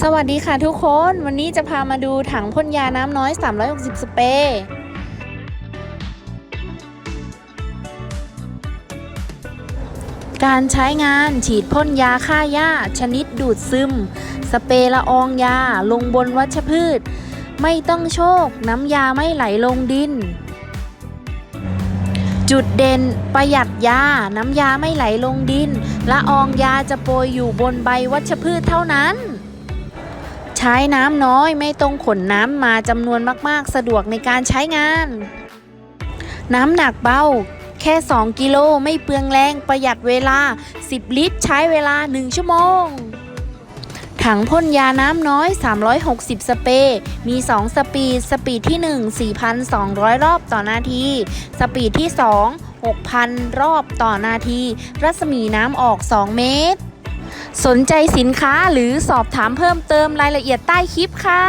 สวัสดีค่ะทุกคน วันนี้จะพามาดูถังพ่นยาน้ำน้อย 360 สเปรย์การใช้งานฉีดพ่นยาฆ่าหญ้า ชนิดดูดซึม สเปรย์ละอองยาลงบนวัชพืช ไม่ต้องโชค น้ำยาไม่ไหลลงดิน จุดเด่นประหยัดยา น้ำยาไม่ไหลลงดิน ละอองยาจะโปรยอยู่บนใบวัชพืชเท่านั้น ใช้น้ำน้อยไม่ต้องขนน้ำมาจำนวนมากๆ สะดวกในการใช้งาน น้ำหนักเบาแค่ 2 กิโลไม่เปลืองแรงประหยัดเวลา 10 ลิตร ใช้เวลา 1 ชั่วโมง ถังพ่นยาน้ำน้อย 360 สเปรย์มี 2 สปีด สปีดที่ 1 4,200 รอบต่อนาที สปีดที่ 2 6,000 รอบต่อนาที รัศมีน้ำออก 2 เมตร สนใจสินค้าหรือสอบถามเพิ่มเติมรายละเอียดใต้คลิปค่ะ